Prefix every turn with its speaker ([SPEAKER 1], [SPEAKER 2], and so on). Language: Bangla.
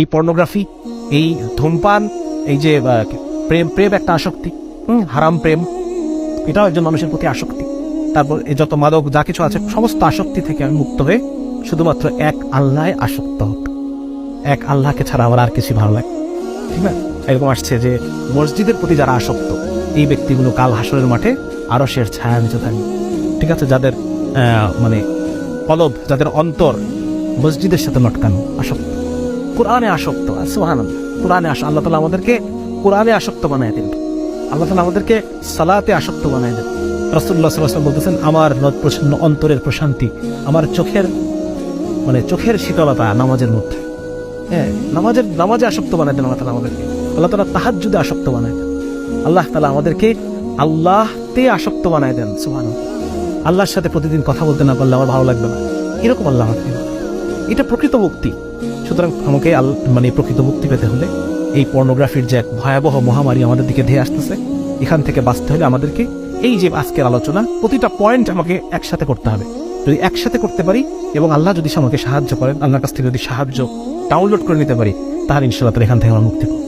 [SPEAKER 1] এই পর্নোগ্রাফি এই ধূমপান, এই যে প্রেম প্রেম একটা আসক্তি হারাম প্রেম, এটাও একজন মানুষের প্রতি আসক্তি। তারপর এই যত মাদক, যা কিছু আছে, সমস্ত আসক্তি থেকে আমি মুক্ত হয়ে শুধুমাত্র এক আল্লাহ আসক্ত হতো এক আল্লাহকে ছাড়া আমার আর কিছু ভালো লাগে ঠিক না এরকম আসছে যে, মসজিদের প্রতি যারা আসক্ত, এই ব্যক্তিগুলো কাল হাসরের মাঠে আরও শের ছায়া নিচে থাকবে। ঠিক আছে? যাদের মানে কলব, যাদের অন্তর মসজিদের সাথে লটকানো, আসক্ত। কোরআনে আসক্ত। সুহান কোরআনে আস আল্লাহ তালা আমাদেরকে কোরআনে আসক্ত বানায় দিন। আল্লাহ তালা আমাদেরকে সালাতে আসক্ত বানায় দেন। রসুল্লাহ সাল্লাম বলতেছেন, আমার প্রসন্ন অন্তরের প্রশান্তি আমার চোখের মানে চোখের শীতলতা নামাজের মধ্যে। হ্যাঁ নামাজের, নামাজে আসক্ত বানায় দেন আল্লাহ তালা আমাদেরকে। আল্লাহ তালা তাহার যদি আসক্ত বানায় দেন। আল্লাহ তালা আমাদেরকে আল্লাহতে আসক্ত বানায় দেন সুহান আল্লাহর সাথে প্রতিদিন কথা বলতে না পারলে আমার ভালো লাগবে না। এরকম আল্লাহ। এটা প্রকৃত মুক্তি। সুতরাং আমাকে আল- মানে প্রকৃত মুক্তি পেতে হলে এই পর্নোগ্রাফির যে এক ভয়াবহ মহামারী আমাদের দিকে ধেয়ে আসতেছে, এখান থেকে বাঁচতে হলে আমাদেরকে এই যে আজকের আলোচনা, প্রতিটা পয়েন্ট আমাকে একসাথে করতে হবে। যদি একসাথে করতে পারি এবং আল্লাহ যদি আমাকে সাহায্য করেন, আল্লাহর কাছ থেকে যদি সাহায্য ডাউনলোড করে নিতে পারি, তাহলে ইনশাল্লাহ এখান থেকে আমরা মুক্তি পাবো।